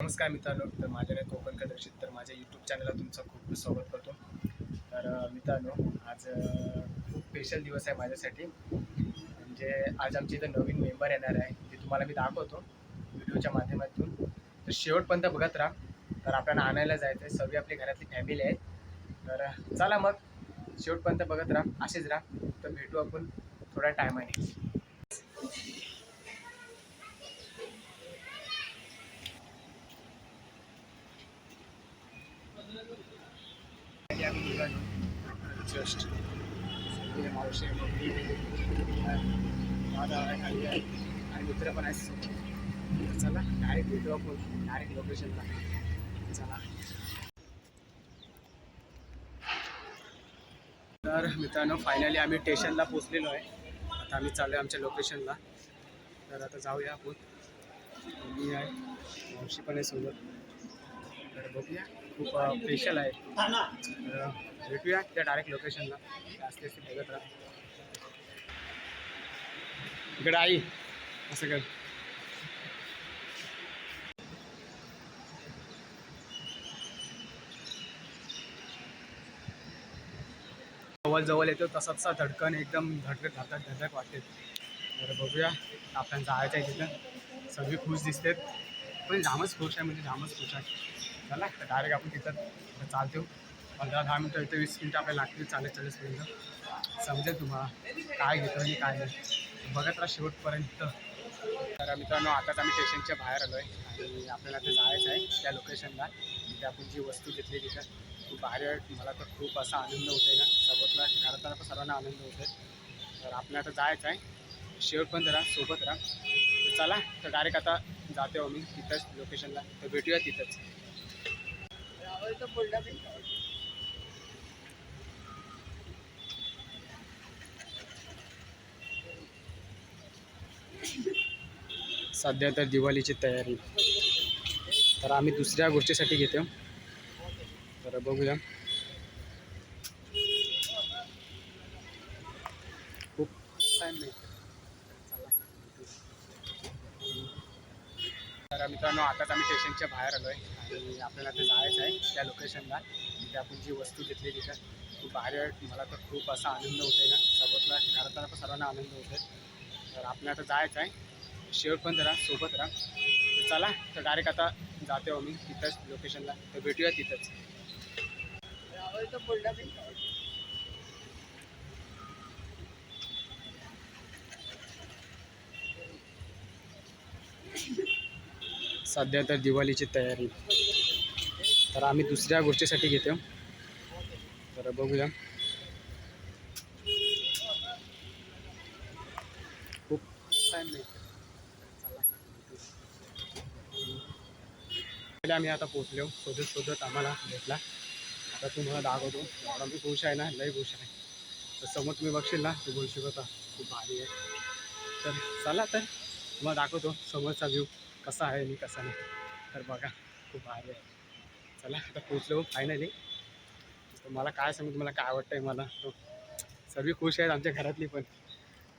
नमस्कार मित्रांनो तर माझ्या नाव कोकणकर रक्षित तर माझ्या यूट्यूब चॅनलला तुमचं खूप खूप स्वागत करतो. तर मित्रांनो आज खूप स्पेशल दिवस आहे माझ्यासाठी. म्हणजे आज आमच्या इथं नवीन मेंबर येणार आहे ते तुम्हाला मी दाखवतो व्हिडिओच्या माध्यमातून. तर शेवटपर्यंत बघत राहा. तर आपल्याला आणायला जायचं आहे सगळी आपली घरातली फॅमिली आहे. तर चला मग शेवटपर्यंत बघत राहा असेच राहा. तर भेटू आपण थोड्या टायमाने आम्ही निघालो जस्ट सगळे मावशी मम्मी दादा आहे खाली आहे आणि बस चला डायरेक्ट ड्रॉप होईल. डायरेक्ट लोकेशनला चला. तर मित्रांनो फायनली आम्ही स्टेशनला पोचलेलो आहे. आता आम्ही चाललो आहे आमच्या लोकेशनला तर आता जाऊया आपण. मी आहे. मावशी पण आहे सोबत. तर बघूया. खूप स्पेशल आहे. तर भेटूया त्या डायरेक्ट लोकेशनला असते असते बघत राहा. इकडे आई. असं कर. जवळ जवळ येतो तसा धडकन एकदम धडकत धडकत धडक वाटते. तर बघूया आपल्याला जायचं आहे तिथं. सगळी खुश दिसते पण जामच खुश आहे म्हणजे जामच खुश आहे. चला तर डायरेक्ट आपण तिथं चालतो. पंधरा दहा मिनटं इथे वीस मिनटं आपल्याला लागतील चाळीस चाळीस मिनटं. समजेल तुम्हाला काय घेतो आणि काय नाही. बघत राहा शेवटपर्यंत. तर मित्रांनो आताच आम्ही स्टेशनच्या बाहेर आलो आहे आणि आपल्याला ते जायचं आहे त्या लोकेशनला तिथे आपण जी वस्तू घेतली तिथं. खूप भारी मला तर खूप असा आनंद होतो आहे ना. सोबतला घरातला पण सर्वांना आनंद होतो आहे तर आपण आता जायचं आहे. शेवटपर्यंत राहा सोबत राहा. तर चला तर डायरेक्ट आता जाते हो मी तिथंच लोकेशनला तर भेटूया तिथंच. सध्या तर दिवाळीची तयारी. तर आम्ही दुसऱ्या गोष्टीसाठी घेतो तर बघूया. खूप टाईम नाही. चला. तर मित्रांनो आताच आम्ही स्टेशनच्या बाहेर आलो आहे आणि आपल्याला ते जायचं आहे त्या लोकेशनला तिथे आपण जी वस्तू घेतली तिथं खूप भारी मला तर खूप असा आनंद होतो आहे ना. सोबतला घरातला पण सर्वांना आनंद होतो आहे तर आपल्याला आता जायचं आहे. शेवटपर्यंत राहा सोबत राहा. तर चला तर डायरेक्ट आता जाते हो मी तिथंच लोकेशनला तर भेटूया तिथंच. सध्या तर दिवाळीची तयारी. तर आम्ही दुसऱ्या गोष्टीसाठी घेतो तर बघूया. खूप टाईम नाही. आम्ही आता पोचलो शोधत शोधत आम्हाला भेटला. तर तुम्हाला दाखवतो एवढा मी खुश आहे ना लई खुश आहे. तर समोर तुम्ही बघशील ना तू बोलू शकता खूप भारी आहे. तर चला तर तुम्हाला दाखवतो समोरचा व्ह्यू कसा आहे आणि कसा नाही. तर बघा खूप भारी आहे. चला आता पोचलो फायनली तर मला काय सांगू तुम्हाला काय आवडतं आहे मला? तो सर्व खुश आहेत आमच्या घरातली पण.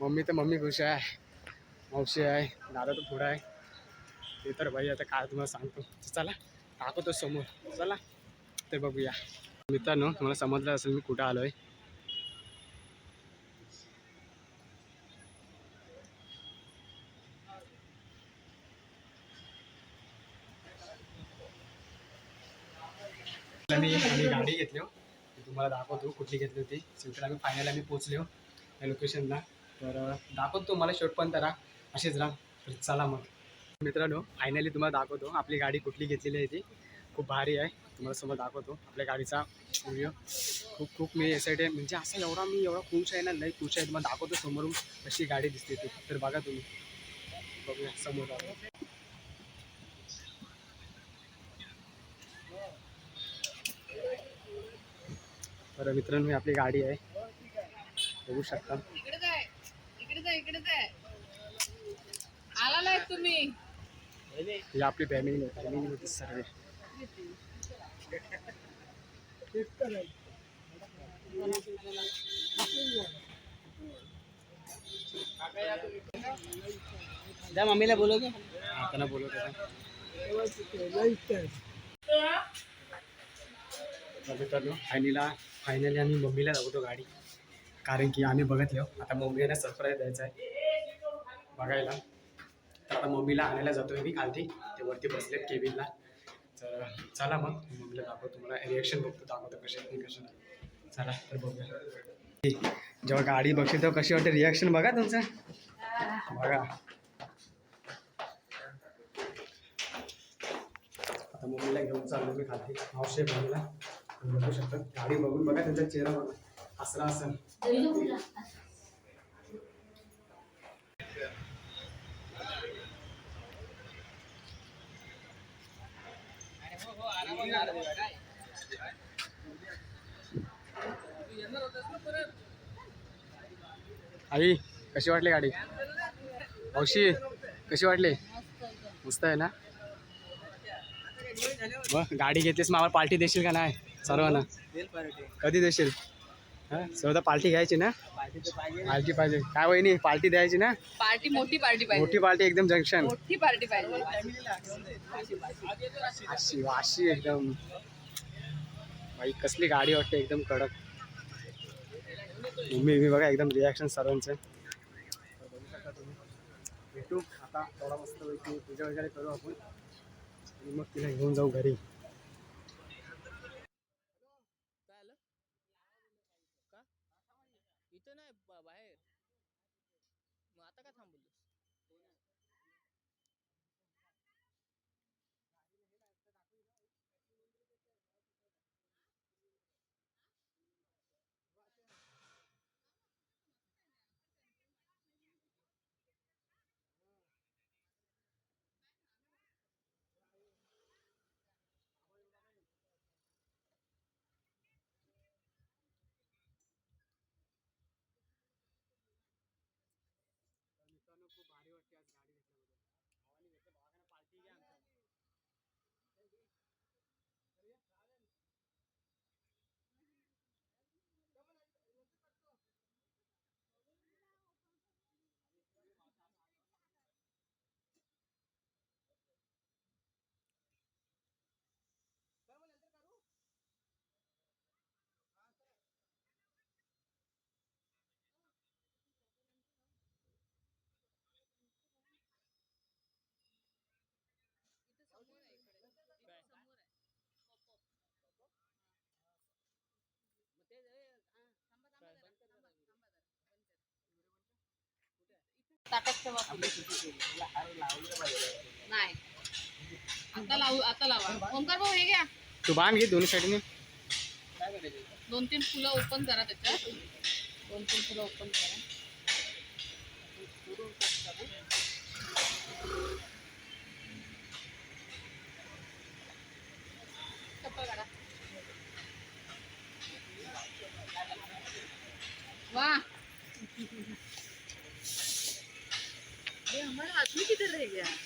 मम्मी तर मम्मी खुश आहे. मावशी आहे दादा तर पुढं आहे. ते तर भाई आता काय तुम्हाला सांगतो. चला दाखवतो समोर. चला. तर बघूया. मित्रांनो तुम्हाला समजलं असेल मी कुठं आलो आहे मी आम्ही गाडी घेतली हो. तुम्हाला दाखवतो कुठली घेतली होती. शेवटी आम्ही फायनल आम्ही पोचलो हो त्या लोकेशनला तर दाखवतो मला शेवटपर्यंत राहा असेच राहा. तर चला मग. मित्रांनो फायनली तुम्हाला दाखवतो. आपली गाडी कुठली घेतलेली आहे ती. खूप भारी आहे. तुम्हाला समोर दाखवतो आपल्या गाडीचा व्हिडिओ खूप खूप मी यासाठी म्हणजे असं एवढा मी एवढा खुश आहे ना लई खुश आहे. तुम्हाला दाखवतो समोरून कशी गाडी दिसते ती. तर बघा तुम्ही. बघूया समोर तर मित्रांनो ही आपली गाडी आहे. बघू शकता. ही आपली फॅमिली फॅमिलीमध्ये सर्व. द्या मम्मीला बोलव आता बोलत होता मित्रांनो फायनीला फायनली आम्ही मम्मीला दाखवतो गाडी. कारण की आम्ही बघितलो आता मम्मीला सरप्राईज द्यायचा आहे. बघायला. तर आता मम्मीला आणायला जातोय मी खालती. ते वरती बसलेत केबिनला. तर चला मग मम्मीला दाखवतो तुम्हाला. रिॲक्शन बघतो दाखवतो कसे नाही कसे नाही. चला तर बघूया. जेव्हा गाडी बघशील तेव्हा कशी वाटते रिॲक्शन बघा तुमचं. बघा. आता मम्मीला घेऊन चाललो मी खाली. मावशे आहे मम्मीला बघू शकतात गाडी बघून बघा त्यांचा चेहरा बघा. असला असेल आई कशी वाटली गाडी? मावशी कशी वाटली? मस्त आहे ना? मग गाडी घेतलीस मग आम्हाला पार्टी देशील का नाही? सर्वांना. कधी देशील? हा? सर्व पार्टी घ्यायची ना? पार्टी पाहिजे. काय वहिनी पार्टी द्यायची ना? पार्टी मोठी पार्टी पाहिजे. मोठी पार्टी एकदम जंक्शन. मोठी पार्टी पाहिजे. अशी अशी एकदम. बाई कसली गाडी वाटते एकदम कडक. मम्मी मी बघा एकदम रिॲक्शन सर्वांचं. भेटू. आता थोडा मस्त पूजा वगैरे करू आपण. मग तिला घेऊन जाऊ घरी इथं नाही बा- बाहेर मग आता का थांबवलं खूप भारी वाटते आज गाडी घेतल्याबद्दल भावानी घेतलं भावाकडे पार्टी घ्या आमच्या मग ते ए, हा, काय, बंद कर जरा video. ताटात नाही. आता लावू आता लावा. भाऊ हे घ्या. तू बांध घे दोन्ही साईडने दोन तीन फुलं ओपन करा त्याच्यात. दोन तीन फुलं ओपन करा. yeah.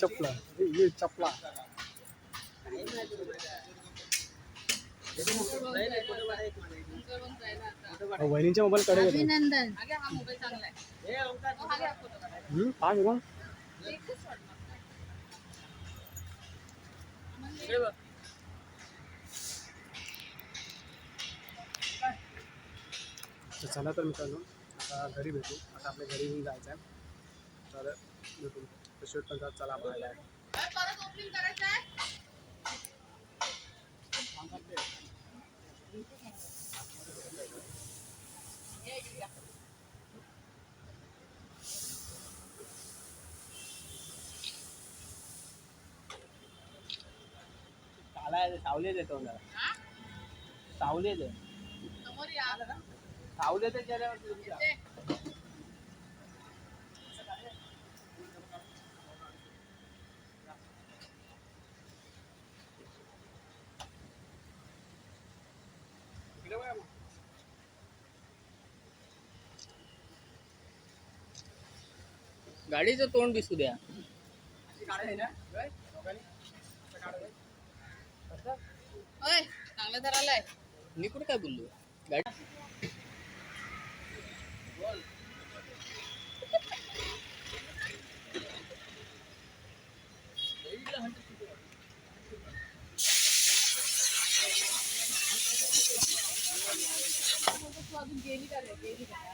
चपला. ए, ए, चपला. वहिनीच्या मोबाईल कडे अभिनंदन. हा मग चला तर मित्रांनो आता घरी भेटू. आता आपल्या घरी येऊन जायचं आहे. तर भेटू. शूट पण चला बघायला आहे अरे, परत ओपनिंग करायचं आहे ये इकडे या. सावले देतो हा? सावले दे समोर या. सावले ते चेहऱ्यावर गाडीचं तोंड दिसू द्या. चांगलं तर आलाय. मी कुठे काय बोललो? गाडी अजून गेली का रे? गेली का?